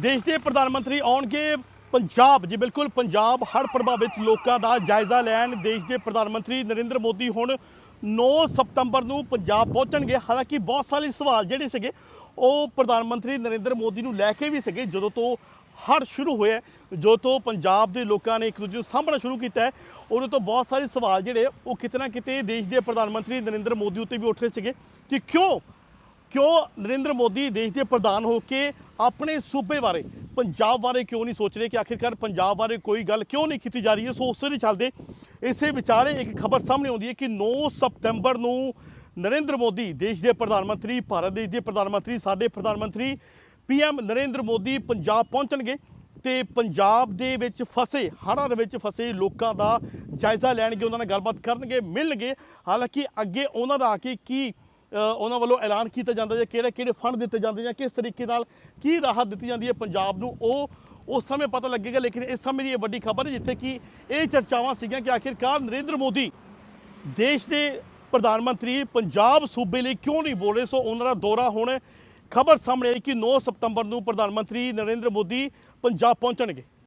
ਦੇਸ਼ ਦੇ ਪ੍ਰਧਾਨ ਮੰਤਰੀ ਆਉਣਗੇ ਪੰਜਾਬ। ਜੀ ਬਿਲਕੁਲ, ਪੰਜਾਬ ਹੜ੍ਹ ਪ੍ਰਭਾਵਿਤ ਲੋਕਾਂ ਦਾ ਜਾਇਜ਼ਾ ਲੈਣ ਦੇਸ਼ ਦੇ ਪ੍ਰਧਾਨ ਮੰਤਰੀ ਨਰਿੰਦਰ ਮੋਦੀ ਹੁਣ 9 ਸਤੰਬਰ ਨੂੰ ਪੰਜਾਬ ਪਹੁੰਚਣਗੇ। ਹਾਲਾਂਕਿ ਬਹੁਤ ਸਾਰੇ ਸਵਾਲ ਜਿਹੜੇ ਸੀਗੇ, ਉਹ ਪ੍ਰਧਾਨ ਮੰਤਰੀ ਨਰਿੰਦਰ ਮੋਦੀ ਨੂੰ ਲੈ ਕੇ ਵੀ ਸੀਗੇ, ਜਦੋਂ ਤੋਂ ਹੜ੍ਹ ਸ਼ੁਰੂ ਹੋਇਆ ਜੋ ਤੋਂ ਪੰਜਾਬ ਦੇ ਲੋਕਾਂ ਨੇ ਇੱਕ ਦੂਜੇ ਨੂੰ ਸਾਂਭਣਾ ਸ਼ੁਰੂ ਕੀਤਾ ਹੈ ਉਦੋਂ ਤੋਂ ਬਹੁਤ ਸਾਰੇ ਸਵਾਲ ਜਿਹੜੇ, ਉਹ ਕਿਤੇ ਨਾ ਕਿਤੇ ਦੇਸ਼ ਦੇ ਪ੍ਰਧਾਨ ਮੰਤਰੀ ਨਰਿੰਦਰ ਮੋਦੀ ਉੱਤੇ ਵੀ ਉੱਠ ਰਹੇ ਸੀਗੇ ਕਿ ਕਿਉਂ ਕਿਉਂ ਨਰਿੰਦਰ ਮੋਦੀ ਦੇਸ਼ ਦੇ ਪ੍ਰਧਾਨ ਹੋ ਕੇ ਆਪਣੇ ਸੂਬੇ ਬਾਰੇ। ਪੰਜਾਬ ਬਾਰੇ ਕਿਉਂ ਨਹੀਂ ਸੋਚ ਰਹੇ ਕਿ ਆਖਿਰਕਾਰ ਪੰਜਾਬ ਬਾਰੇ ਕੋਈ ਗੱਲ ਕਿਉਂ ਨਹੀਂ ਕੀਤੀ ਜਾ ਰਹੀ ਹੈ? ਸੋ ਉਸੇ ਦੇ ਚੱਲਦੇ। ਇਸੇ ਵਿਚਾਲੇ ਇੱਕ ਖਬਰ ਸਾਹਮਣੇ ਆਉਂਦੀ ਹੈ ਕਿ 9 ਸਤੰਬਰ ਨੂੰ ਨਰਿੰਦਰ ਮੋਦੀ, ਦੇਸ਼ ਦੇ ਪ੍ਰਧਾਨ ਮੰਤਰੀ, ਭਾਰਤ ਦੇਸ਼ ਦੇ ਪ੍ਰਧਾਨ ਮੰਤਰੀ, ਸਾਡੇ ਪ੍ਰਧਾਨ ਮੰਤਰੀ ਪੀਐਮ ਨਰਿੰਦਰ ਮੋਦੀ ਪੰਜਾਬ ਪਹੁੰਚਣਗੇ ਤੇ ਪੰਜਾਬ ਦੇ ਵਿੱਚ ਫਸੇ, ਹੜ੍ਹਾਂ ਦੇ ਵਿੱਚ ਫਸੇ ਲੋਕਾਂ ਦਾ ਜਾਇਜ਼ਾ ਲੈਣਗੇ, ਉਹਨਾਂ ਨਾਲ ਗੱਲਬਾਤ ਕਰਨਗੇ, ਮਿਲਣਗੇ। ਹਾਲਾਂਕਿ ਅੱਗੇ ਉਹਨਾਂ ਦਾ ਆ ਕੇ ਕੀ ਉਹਨਾਂ ਵੱਲੋਂ ਐਲਾਨ ਕੀਤਾ ਜਾਂਦਾ ਜਾਂ ਕਿਹੜੇ ਕਿਹੜੇ ਫੰਡ ਦਿੱਤੇ ਜਾਂਦੇ ਜਾਂ ਕਿਸ ਤਰੀਕੇ ਨਾਲ ਕੀ ਰਾਹਤ ਦਿੱਤੀ ਜਾਂਦੀ ਹੈ ਪੰਜਾਬ ਨੂੰ, ਉਹ ਉਸ ਸਮੇਂ ਪਤਾ ਲੱਗੇਗਾ, ਲੇਕਿਨ ਇਸ ਸਮੇਂ ਦੀ ਇਹ ਵੱਡੀ ਖਬਰ ਹੈ ਜਿੱਥੇ ਕਿ ਇਹ ਚਰਚਾਵਾਂ ਸੀਗੀਆਂ ਕਿ ਆਖਿਰਕਾਰ ਨਰਿੰਦਰ ਮੋਦੀ ਦੇਸ਼ ਦੇ ਪ੍ਰਧਾਨ ਮੰਤਰੀ ਪੰਜਾਬ ਸੂਬੇ ਲਈ ਕਿਉਂ ਨਹੀਂ ਬੋਲ ਰਹੇ? ਸੋ ਉਹਨਾਂ ਦਾ ਦੌਰਾ ਹੁਣ ਖਬਰ ਸਾਹਮਣੇ ਆਈ ਕਿ 9 ਸਤੰਬਰ ਨੂੰ ਪ੍ਰਧਾਨ ਮੰਤਰੀ ਨਰਿੰਦਰ ਮੋਦੀ ਪੰਜਾਬ ਪਹੁੰਚਣਗੇ।